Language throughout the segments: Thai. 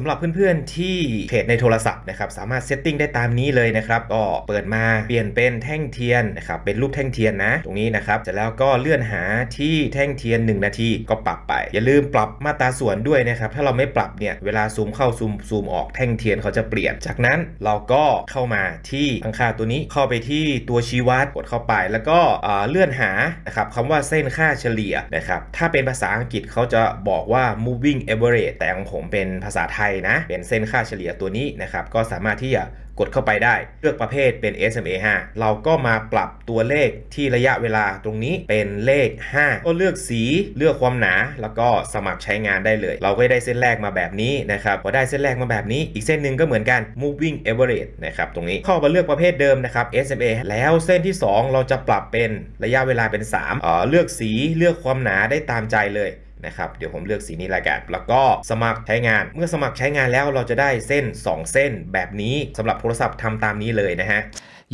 สำหรับเพื่อนๆที่เทรดในโทรศัพท์นะครับสามารถเซตติ้งได้ตามนี้เลยนะครับก็เปิดมาเปลี่ยนเป็นแท่งเทียนนะครับเป็นรูปแท่งเทียนนะตรงนี้นะครับเสร็จแล้วก็เลื่อนหาที่แท่งเทียน 1 นาทีก็ปรับไป อย่าลืมปรับมาตราส่วนด้วยนะครับถ้าเราไม่ปรับเนี่ยเวลาซูมเข้าซูมซูมออกแท่งเทียนเขาจะเปลี่ยน จากนั้นเราก็เข้ามาที่ข้างค่าตัวนี้เข้าไปที่ตัวชี้วัดกดเข้าไป แล้วก็เลื่อนหานะครับคำว่าเส้นค่าเฉลี่ยนะครับถ้าเป็นภาษาอังกฤษเขาจะบอกว่า moving average แต่ของผมเป็นภาษาไทยนะ เป็นเส้นค่าเฉลี่ยตัวนี้นะครับ ก็สามารถที่จะกดเข้าไปได้ เลือกประเภทเป็น SMA 5 เราก็มาปรับตัวเลขที่ระยะเวลาตรงนี้เป็นเลข 5 ก็เลือกสี เลือกความหนา แล้วก็สมัครใช้งานได้เลย เราก็ได้เส้นแรกมาแบบนี้นะครับ พอได้เส้นแรกมาแบบนี้ อีกเส้นหนึ่งก็เหมือนกัน moving average นะครับ ตรงนี้ เข้ามาเลือกประเภทเดิมนะครับ SMA แล้วเส้นที่ 2 เราจะปรับเป็นระยะเวลาเป็น3เออเลือกสี เลือกความหนาได้ตามใจเลย นะครับ เดี๋ยวผมเลือกสีนี้ละกัน แล้วก็สมัครใช้งาน เมื่อสมัครใช้งานแล้วเราจะได้เส้น 2 เส้นแบบนี้สำหรับโทรศัพท์ทำตามนี้เลยนะฮะ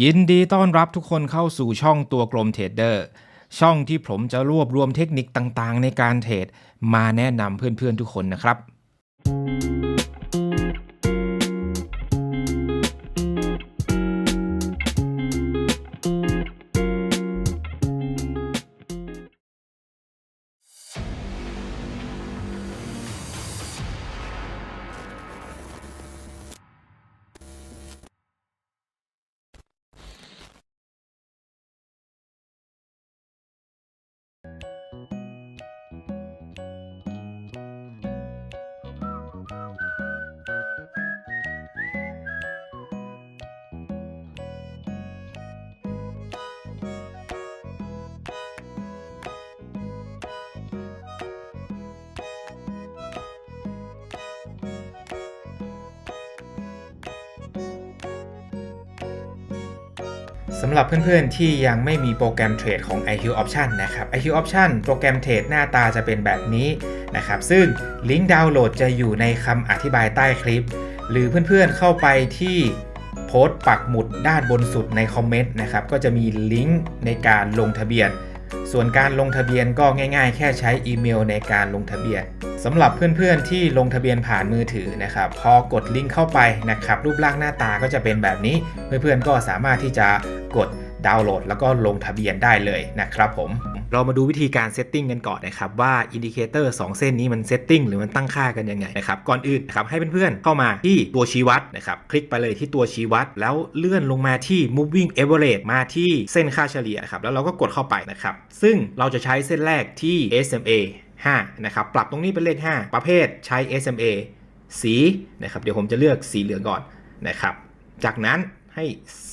ยินดีต้อนรับทุกคนเข้าสู่ช่องตัวกลมเทรดเดอร์ ช่องที่ผมจะรวบรวมเทคนิคต่างๆ ในการเทรดมาแนะนำเพื่อนๆทุกคนนะครับ สำหรับเพื่อนๆ ที่ยังไม่มีโปรแกรมเทรดของ IQ Option นะครับ IQ Option โปรแกรมเทรดหน้าตาจะเป็นแบบนี้นะครับ ซึ่งลิงก์ดาวน์โหลดจะอยู่ในคำอธิบายใต้คลิป หรือเพื่อนๆ เข้าไปที่โพสต์ปักหมุดด้านบนสุดในคอมเมนต์นะครับ ก็จะมีลิงก์ในการลงทะเบียน ส่วนการลงทะเบียนก็ง่าย ๆ แค่ใช้อีเมลในการลงทะเบียนสำหรับเพื่อนๆที่ลงทะเบียนผ่านมือถือนะครับ พอกดลิงก์เข้าไปนะครับ รูปร่างหน้าตาก็จะเป็นแบบนี้ เพื่อนๆก็สามารถที่จะกดดาวน์โหลด แล้วก็ลงทะเบียนได้เลยนะครับผม เรามาดูวิธีการเซตติ้งกันก่อนนะครับว่าอินดิเคเตอร์2เส้นนี้มันเซตติ้งหรือมันตั้งค่ากันยังไงนะครับก่อนอื่นนะครับให้เพื่อนๆเข้ามาที่ตัวชี้วัดนะครับคลิกไปเลยที่ตัวชี้วัด แล้วเลื่อนลงมาที่ moving average มาที่เส้นค่าเฉลี่ยครับแล้วเราก็กดเข้าไปนะครับซึ่งเราจะใช้เส้นแรกที่ SMA 5นะครับปรับตรงนี้เป็นเลข 5 ประเภทใช้ SMA สีนะครับเดี๋ยวผมจะเลือกสีเหลืองก่อนนะครับจากนั้นให้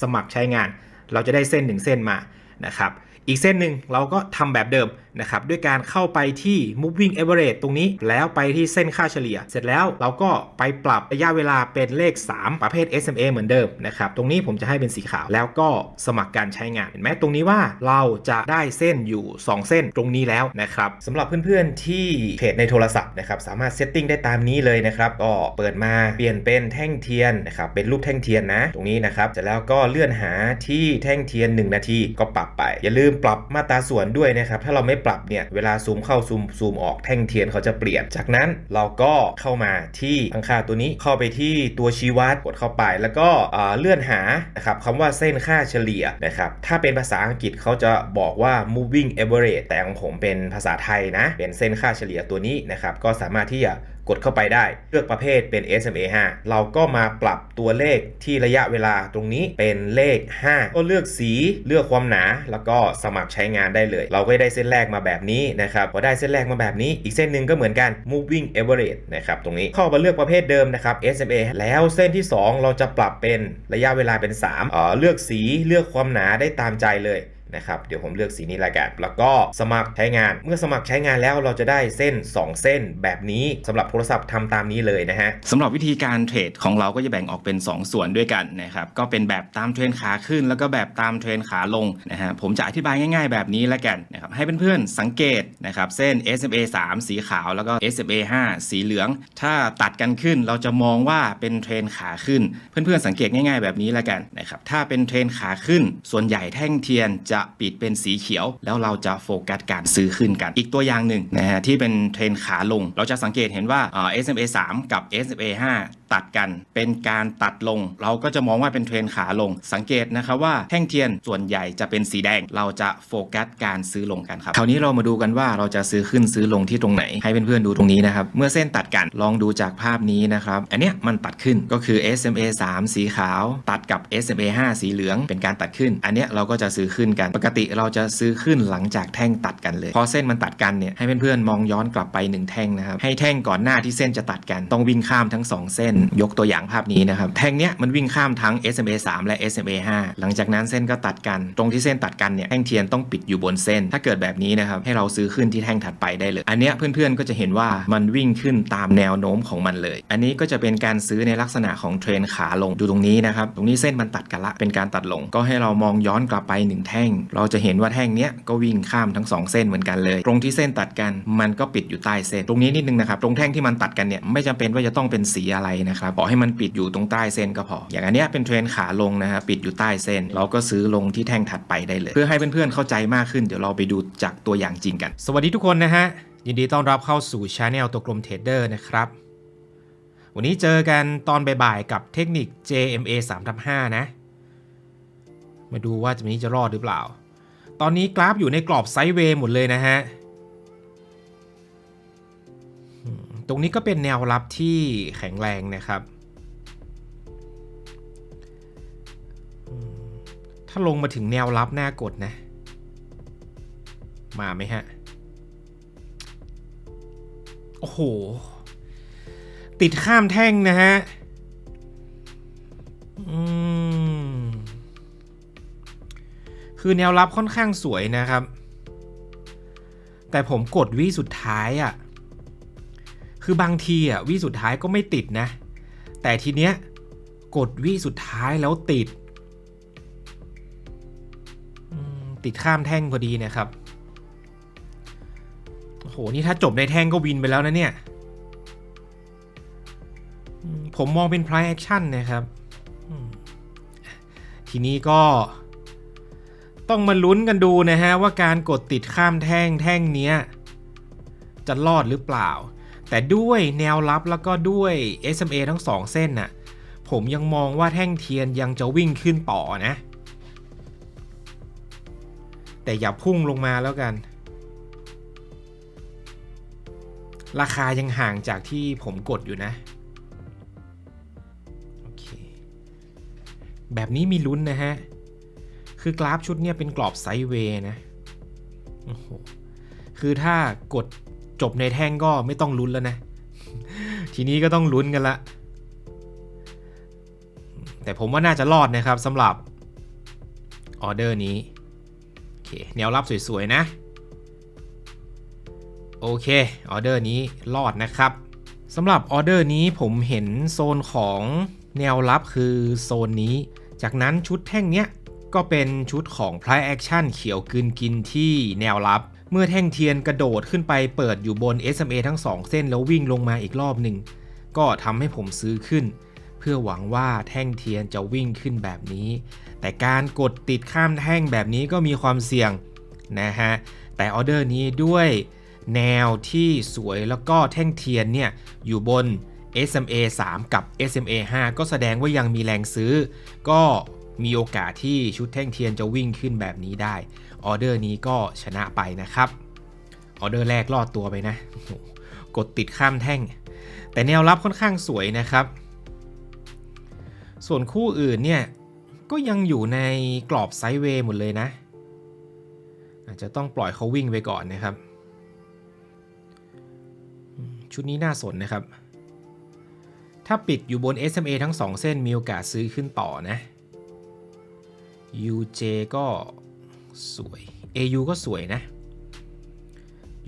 สมัครใช้งาน เราจะได้เส้นหนึ่งเส้นมานะครับ อีกเส้นหนึ่งเราก็ทำแบบเดิม นะครับด้วยการเข้าไปที่ moving average ตรงนี้ แล้วไปที่เส้นค่าเฉลี่ย เสร็จแล้วเราก็ไปปรับระยะเวลาเป็นเลข 3 ประเภท SMA เหมือนเดิมนะครับตรงนี้ผมจะให้เป็นสีขาวแล้วก็สมัครการใช้งานเห็นไหมตรงนี้ว่าเราจะได้เส้นอยู่ 2 เส้นตรงนี้แล้วนะครับสำหรับเพื่อนๆที่เทรดในโทรศัพท์นะครับสามารถเซตติ้งได้ตามนี้เลยนะครับก็เปิดมาเปลี่ยนเป็นแท่งเทียนนะครับเป็นรูปแท่งเทียนนะ ตรงนี้นะครับเสร็จแล้วก็เลื่อนหาที่แท่งเทียน 1 นาทีก็ปรับไป อย่าลืมปรับมาตราส่วนด้วยนะครับถ้าเราไม่ปรับเนี่ยเวลาซูมเข้าซูมซูมออกแท่งเทียนเขาจะเปลี่ยน จากนั้นเราก็เข้ามาที่อังคาตัวนี้เข้าไปที่ตัวชี้วัดกดเข้าไป แล้วก็เลื่อนหานะครับคำว่าเส้นค่าเฉลี่ยนะครับถ้าเป็นภาษาอังกฤษเขาจะบอกว่า moving average แต่ของผมเป็นภาษาไทยนะ เป็นเส้นค่าเฉลี่ยตัวนี้นะครับก็สามารถที่จะ กดเข้าไปได้เลือกประเภทเป็น SMA 5 เราก็มาปรับตัวเลขที่ระยะเวลาตรงนี้เป็นเลข 5 ก็เลือกสีเลือกความหนา แล้วก็สมัครใช้งานได้เลย เราก็ได้เส้นแรกมาแบบนี้นะครับพอได้เส้นแรกมาแบบนี้อีกเส้นหนึ่งก็เหมือนกัน moving average นะครับตรงนี้เข้ามาเลือกประเภทเดิมนะครับ SMA แล้วเส้นที่ 2 เราจะปรับเป็นระยะเวลาเป็น3เออเลือกสีเลือกความหนาได้ตามใจเลย นะครับ เดี๋ยวผมเลือกสีนี้ละกัน แล้วก็สมัครใช้งาน เมื่อสมัครใช้งานแล้วเราจะได้เส้น 2 เส้นแบบนี้สำหรับโทรศัพท์ทำตามนี้เลยนะฮะสำหรับวิธีการเทรดของเราก็จะแบ่งออกเป็น 2 ส่วนด้วยกันนะครับ ก็เป็นแบบตามเทรนขาขึ้น แล้วก็แบบตามเทรนขาลงนะฮะ ผมจะอธิบายง่าย ๆ แบบนี้แล้วกันนะครับ ให้เพื่อนๆสังเกตนะครับ เส้น SMA 3 สีขาว แล้วก็ SMA 5 สีเหลือง ถ้าตัดกันขึ้นเราจะมองว่าเป็นเทรนขาขึ้น เพื่อนๆสังเกตง่าย ๆ แบบนี้แล้วกันนะครับ ถ้าเป็นเทรนขาขึ้น ส่วนใหญ่แท่งเทียนจะจะปิดเป็นสีเขียว แล้วเราจะโฟกัสการซื้อขึ้นกัน อีกตัวอย่างหนึ่งนะฮะที่เป็นเทรนขาลง เราจะสังเกตเห็นว่าอ่า SMA 3 กับ SMA 5 ตัดกัน เป็นการตัดลง เราก็จะมองว่าเป็นเทรนขาลง สังเกตนะครับว่าแท่งเทียนส่วนใหญ่จะเป็นสีแดง เราจะโฟกัสการซื้อลงกันครับคราวนี้เรามาดูกันว่าเราจะซื้อขึ้นซื้อลงที่ตรงไหน ให้เพื่อนๆดูตรงนี้นะครับ เมื่อเส้นตัดกันลองดูจากภาพนี้นะครับ อันเนี้ยมันตัดขึ้นก็คือ SMA 3 สีขาว ตัดกับ SMA 5 สีเหลือง เป็นการตัดขึ้น อันเนี้ยเราก็จะซื้อขึ้นกัน ปกติเราจะซื้อขึ้นหลังจากแท่งตัดกันเลย พอเส้นมันตัดกันเนี่ยให้เพื่อนๆมองย้อนกลับไปหนึ่งแท่งนะครับ ให้แท่งก่อนหน้าที่เส้นจะตัดกัน ต้องวิ่งข้ามทั้งสองเส้นยกตัวอย่างภาพนี้นะครับ แท่งเนี้ยมันวิ่งข้ามทั้ง SMA 3 และ SMA 5 หลังจากนั้นเส้นก็ตัดกัน ตรงที่เส้นตัดกันเนี่ยแท่งเทียนต้องปิดอยู่บนเส้น ถ้าเกิดแบบนี้นะครับให้เราซื้อขึ้นที่แท่งถัดไปได้เลย อันเนี้ยเพื่อนๆก็จะเห็นว่ามันวิ่งขึ้นตามแนวโน้มของมันเลย อันนี้ก็จะเป็นการซื้อในลักษณะของเทรนขาลงดูตรงนี้นะครับตรงนี้เส้นมันตัดกันละเป็นการตัดลง ก็ให้เรามองย้อนกลับไปหนึ่งแท่ง เราจะเห็นว่าแท่งเนี้ยก็วิ่งข้ามทั้งสองเส้นเหมือนกันเลย ตรงที่เส้นตัดกันมันก็ปิดอยู่ใต้เส้นตรงนี้นิดนึงนะครับตรงแท่งที่มันตัดกันเนี่ยไม่จำเป็นว่าจะต้องเป็นสีอะไรนะครับขอให้มันปิดอยู่ตรงใต้เส้นก็พอ อย่างอันเนี้ยเป็นเทรนขาลงนะครับปิดอยู่ใต้เส้น เราก็ซื้อลงที่แท่งถัดไปได้เลย เพื่อให้เพื่อนๆเข้าใจมากขึ้นเดี๋ยวเราไปดูจากตัวอย่างจริงกัน สวัสดีทุกคนนะฮะยินดีต้อนรับเข้าสู่ช anel ตัวกลมเทรดเดอร์นะครับวันนี้เจอกันตอนบ่ายๆกับเทคนิค JMA 3ทับ5นะ มาดูว่าจะนี้จะรอดหรือเปล่า ตอนนี้กราฟอยู่ในกรอบไซด์เวย์หมดเลยนะฮะ ตรงนี้ก็เป็นแนวรับที่แข็งแรงนะครับ ถ้าลงมาถึงแนวรับหน้ากดนะ มาไหมฮะ โอ้โห ติดข้ามแท่งนะฮะอืมคือแนวรับค่อนข้างสวยนะครับ แต่ผมกดวิสุดท้ายอะ่ะ คือบางทีอะวิสุดท้ายก็ไม่ติดนะ แต่ทีเนี้ยกดวิสุดท้ายแล้วติด ติดข้ามแท่งพอดีนะครับโอ้โหนี่ถ้าจบในแท่งก็วินไปแล้วนะเนี่ย ผมมองเป็น price action นะครับทีนี้ก็ต้องมาลุ้นกันดูนะฮะว่าการกดติดข้ามแท่งแท่งเนี้ยจะรอดหรือเปล่า แต่ด้วยแนวรับแล้วก็ด้วย SMA ทั้งสองเส้นน่ะผมยังมองว่าแท่งเทียนยังจะวิ่งขึ้นต่อนะ แต่อย่าพุ่งลงมาแล้วกัน ราคายังห่างจากที่ผมกดอยู่นะโอเคแบบนี้มีลุ้นนะฮะ คือกราฟชุดเนี้ยเป็นกรอบไซด์เวย์นะโอ้โหคือถ้ากด จบในแท่งก็ไม่ต้องลุ้นแล้วนะ ทีนี้ก็ต้องลุ้นกันละ แต่ผมว่าน่าจะรอดนะครับสำหรับออเดอร์นี้ โอเค แนวรับสวยๆ นะ โอเค ออเดอร์นี้รอดนะครับสำหรับออเดอร์นี้ผมเห็นโซนของแนวรับคือโซนนี้ จากนั้นชุดแท่งเนี้ยก็เป็นชุดของ Price Action เขียวกลืนกินที่แนวรับ เมื่อแท่งเทียนกระโดดขึ้นไปเปิดอยู่บน SMA ทั้ง2เส้นแล้ววิ่งลงมาอีกรอบหนึ่ง ก็ทำให้ผมซื้อขึ้น เพื่อหวังว่าแท่งเทียนจะวิ่งขึ้นแบบนี้ แต่การกดติดข้ามแท่งแบบนี้ก็มีความเสี่ยงนะฮะ แต่ออเดอร์นี้ด้วยแนวที่สวยแล้วก็แท่งเทียนเนี่ยอยู่บน SMA 3 กับ SMA 5 ก็แสดงว่ายังมีแรงซื้อ ก็มีโอกาสที่ชุดแท่งเทียนจะวิ่งขึ้นแบบนี้ได้ ออเดอร์นี้ก็ชนะไปนะครับ ออเดอร์แรกรอดตัวไปนะ กดติดข้ามแท่ง แต่แนวรับค่อนข้างสวยนะครับ ส่วนคู่อื่นเนี่ย ก็ยังอยู่ในกรอบไซด์เวย์หมดเลยนะ อาจจะต้องปล่อยเขาวิ่งไปก่อนนะครับ ชุดนี้น่าสนนะครับ ถ้าปิดอยู่บน SMA ทั้ง 2 เส้นมีโอกาสซื้อขึ้นต่อนะ UJ ก็ สวย AU ก็สวยนะ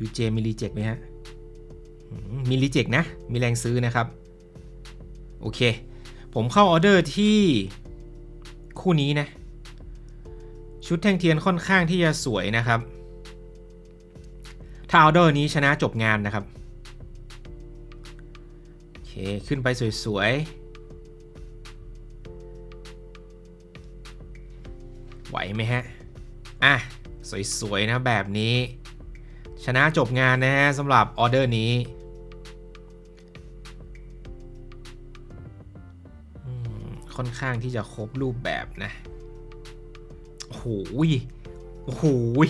UJ มีรีเจ็คไหมฮะมมีรีเจ็คนะ มีแรงซื้อนะครับ โอเค ผมเข้าออเดอร์ที่คู่นี้นะ ชุดแท่งเทียนค่อนข้างที่จะสวยนะครับ ถ้าออเดอร์นี้ชนะจบงานนะครับโอเค ขึ้นไปสวยๆ ไหวไหมฮะ อะ สวย ๆ นะแบบนี้ ชนะจบงานนะฮะสำหรับออเดอร์นี้ค่อนข้างที่จะครบรูปแบบนะโอ้โหยโอ้โหย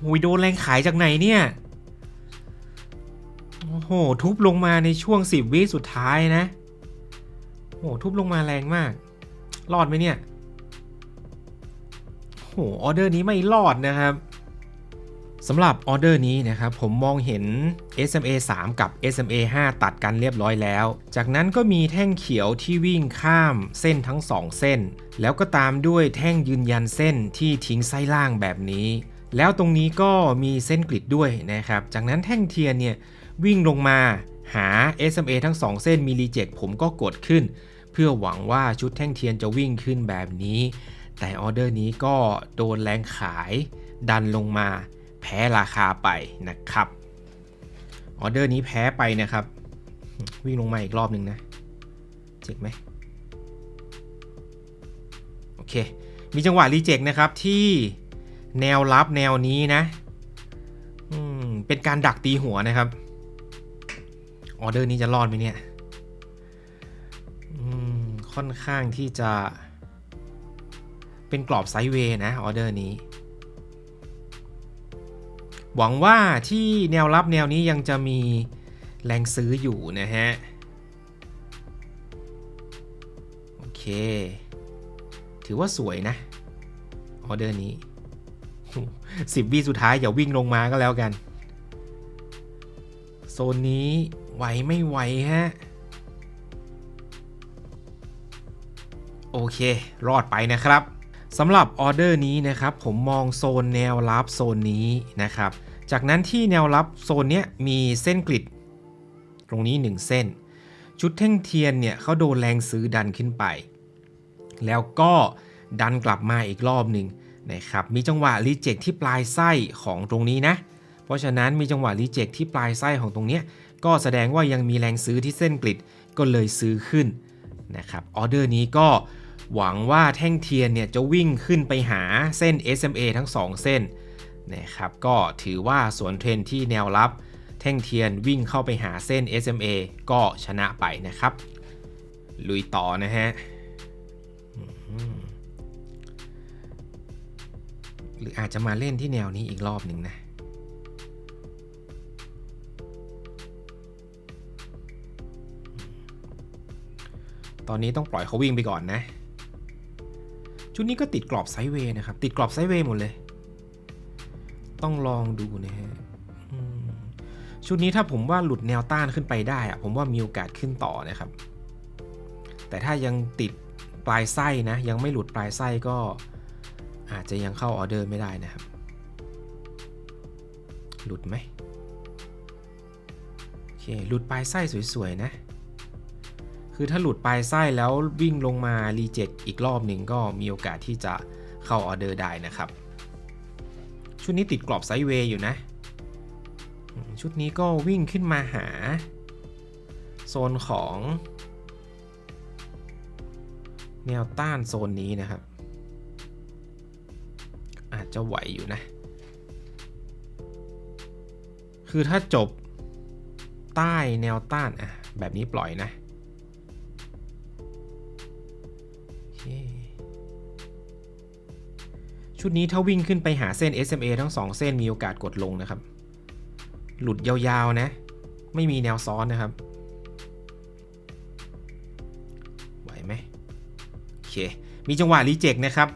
โอ้ยโดนแรงขายจากไหนเนี่ย โอ้โห ทุบลงมาในช่วง 10 วิสุดท้ายนะ โอ้โห ทุบลงมาแรงมาก รอดไหมเนี่ย โอ้โหออเดอร์นี้ไม่รอดนะครับสำหรับออเดอร์นี้นะครับผมมองเห็น SMA 3 กับ SMA 5 ตัดกันเรียบร้อยแล้ว จากนั้นก็มีแท่งเขียวที่วิ่งข้ามเส้นทั้ง 2 เส้น แล้วก็ตามด้วยแท่งยืนยันเส้นที่ทิ้งไส้ล่างแบบนี้ แล้วตรงนี้ก็มีเส้นกริดด้วยนะครับ จากนั้นแท่งเทียนเนี่ยวิ่งลงมาหา SMA ทั้ง 2 เส้นมีรีเจ็คผมก็กดขึ้น เพื่อหวังว่าชุดแท่งเทียนจะวิ่งขึ้นแบบนี้ แต่ออเดอร์นี้ก็โดนแรงขายดันลงมาแพ้ราคาไปนะครับ ออเดอร์นี้แพ้ไปนะครับ วิ่งลงมาอีกรอบหนึ่งนะ เจ็กไหมโอเค มีจังหวะรีเจ็คนะครับที่แนวรับแนวนี้นะเป็นการดักตีหัวนะครับ ออเดอร์นี้จะรอดไหมเนี่ยค่อนข้างที่จะ เป็นกรอบไซด์เวย์นะออเดอร์นี้ หวังว่าที่แนวรับแนวนี้ยังจะมีแรงซื้ออยู่นะฮะ โอเค ถือว่าสวยนะ ออเดอร์นี้สิบวิสุดท้ายอย่าวิ่งลงมาก็แล้วกัน โซนนี้ไหวไม่ไหวฮะโอเค รอดไปนะครับ สำหรับออเดอร์นี้นะครับผมมองโซนแนวรับโซนนี้นะครับ จากนั้นที่แนวรับโซนนี้มีเส้นกริดตรงนี้ 1 เส้น ชุดแท่งเทียนเนี่ยเขาโดนแรงซื้อดันขึ้นไป แล้วก็ดันกลับมาอีกรอบหนึ่งนะครับมีจังหวะรีเจ็คที่ปลายไส้ของตรงนี้นะ เพราะฉะนั้นมีจังหวะรีเจ็คที่ปลายไส้ของตรงนี้ ก็แสดงว่ายังมีแรงซื้อที่เส้นกริดก็เลยซื้อขึ้นนะครับออเดอร์นี้ก็ หวังว่าแท่งเทียนเนี่ยจะวิ่งขึ้นไปหาเส้น SMA ทั้ง 2 เส้นนะครับก็ถือว่าสวนเทรนที่แนวรับ แท่งเทียนวิ่งเข้าไปหาเส้น SMA ก็ชนะไปนะครับ ลุยต่อนะฮะหรืออาจจะมาเล่นที่แนวนี้อีกรอบหนึ่งนะตอนนี้ต้องปล่อยเขาวิ่งไปก่อนนะ ชุดนี้ก็ติดกรอบไซด์เวย์นะครับ ติดกรอบไซด์เวย์หมดเลย ต้องลองดูนะฮะชุดนี้ถ้าผมว่าหลุดแนวต้านขึ้นไปได้อะผมว่ามีโอกาสขึ้นต่อนะครับ แต่ถ้ายังติดปลายไส้นะ ยังไม่หลุดปลายไส้ก็อาจจะยังเข้าออเดอร์ไม่ได้นะครับ หลุดไหมโอเคหลุดปลายไส้สวยๆนะ คือถ้าหลุดปลายไส้แล้ววิ่งลงมารีเจ็คอีกรอบหนึ่งก็มีโอกาสที่จะเข้าออเดอร์ได้นะครับ ชุดนี้ติดกรอบไซด์เวย์อยู่นะ ชุดนี้ก็วิ่งขึ้นมาหา โซนของ แนวต้านโซนนี้นะครับ อาจจะไหวอยู่นะ คือถ้าจบใต้แนวต้านอะแบบนี้ปล่อยนะ ชุดนี้ถ้าวิ่งขึ้นไปหาเส้น SMA ทั้ง 2 เส้นมีโอกาสกดลงนะครับ หลุดยาวๆนะ ไม่มีแนวซ้อนนะครับ ไหวไหมโอเค มีจังหวะรีเจ็คนะครับ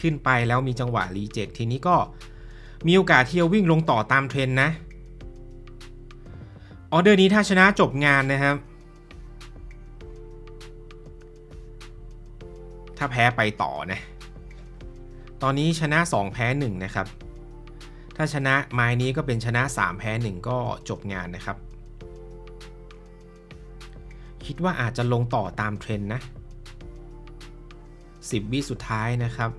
ขึ้นไปแล้วมีจังหวะรีเจ็คทีนี้ก็มีโอกาสที่จะวิ่งลงต่อตามเทรนนะ ออเดอร์นี้ถ้าชนะจบงานนะครับ ถ้าแพ้ไปต่อนะ ตอนนี้ชนะ 2 แพ้ 1 นะครับ ถ้าชนะไม้นี้ก็เป็นชนะ 3 แพ้ 1 ก็จบงานนะครับ คิดว่าอาจจะลงต่อตามเทรนนะ 10 วิสุดท้ายนะครับ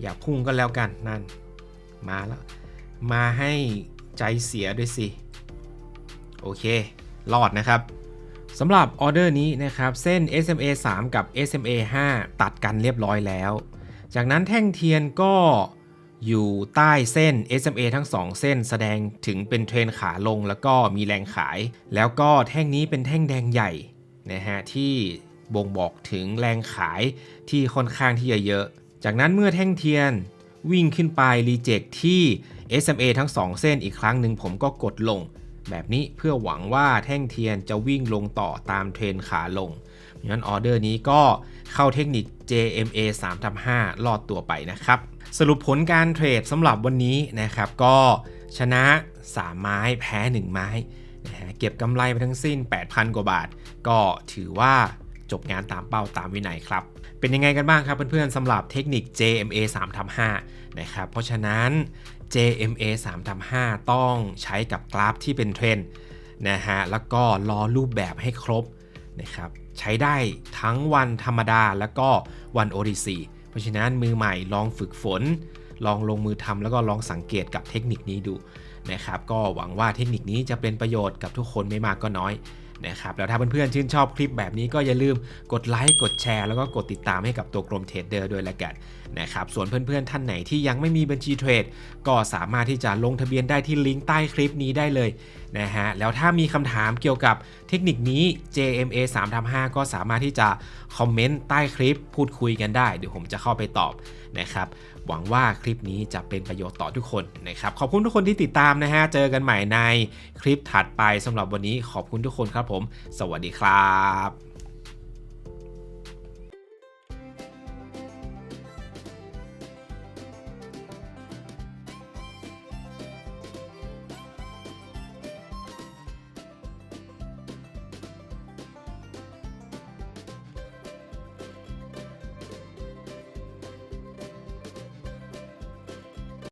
อย่าพุ่งก็แล้วกันนั่น มาแล้ว มาให้ใจเสียด้วยสิ โอเค รอดนะครับ สำหรับออเดอร์นี้นะครับเส้น SMA 3 กับ SMA 5 ตัดกันเรียบร้อยแล้ว จากนั้นแท่งเทียนก็อยู่ใต้เส้น SMA ทั้ง 2 เส้นแสดงถึงเป็นเทรนขาลงแล้วก็มีแรงขาย แล้วก็แท่งนี้เป็นแท่งแดงใหญ่นะฮะที่บ่งบอกถึงแรงขายที่ค่อนข้างที่จะเยอะ จากนั้นเมื่อแท่งเทียนวิ่งขึ้นไปรีเจ็คที่ SMA ทั้ง 2 เส้นอีกครั้งหนึ่งผมก็กดลง แบบนี้เพื่อหวังว่าแท่งเทียนจะวิ่งลงต่อตามเทรนขาลงงั้นออเดอร์นี้ก็เข้าเทคนิค JMA 3ทำ5ลอดตัวไปนะครับ สรุปผลการเทรดสำหรับวันนี้นะครับ ก็ชนะ 3 ไม้แพ้ 1 ไม้นะฮะเก็บกำไรไปทั้งสิ้น 8,000 กว่าบาท ก็ถือว่าจบงานตามเป้าตามวินัยครับ เป็นยังไงกันบ้างครับเพื่อนๆสำหรับเทคนิค JMA 3ทำ5นะครับ เพราะฉะนั้น JMA 3ทำ5ต้องใช้กับกราฟที่เป็นเทรนนะฮะ แล้วก็รอรูปแบบให้ครบนะครับ ใช้ได้ทั้งวันธรรมดาแล้วก็วัน ODC เพราะฉะนั้นมือใหม่ลองฝึกฝน ลองลงมือทำแล้วก็ลองสังเกตกับเทคนิคนี้ดูนะครับ ก็หวังว่าเทคนิคนี้จะเป็นประโยชน์กับทุกคนไม่มากก็น้อย นะครับแล้วถ้าเพื่อนๆชื่นชอบคลิปแบบนี้ก็อย่าลืมกดไลค์กดแชร์แล้วก็กดติดตามให้กับตัวกรมเทรดเดอร์ด้วยละกันนะครับส่วนเพื่อนๆท่านไหนที่ยังไม่มีบัญชีเทรดก็สามารถที่จะลงทะเบียนได้ที่ลิงก์ใต้คลิปนี้ได้เลยนะฮะแล้วถ้ามีคำถามเกี่ยวกับเทคนิคนี้ JMA 3ทำ5ก็สามารถที่จะคอมเมนต์ใต้คลิปพูดคุยกันได้เดี๋ยวผมจะเข้าไปตอบนะครับ หวังว่าคลิปนี้จะเป็นประโยชน์ต่อทุกคนนะครับขอบคุณทุกคนที่ติดตามนะฮะเจอกันใหม่ในคลิปถัดไปสำหรับวันนี้ขอบคุณทุกคนครับผม สวัสดีครับ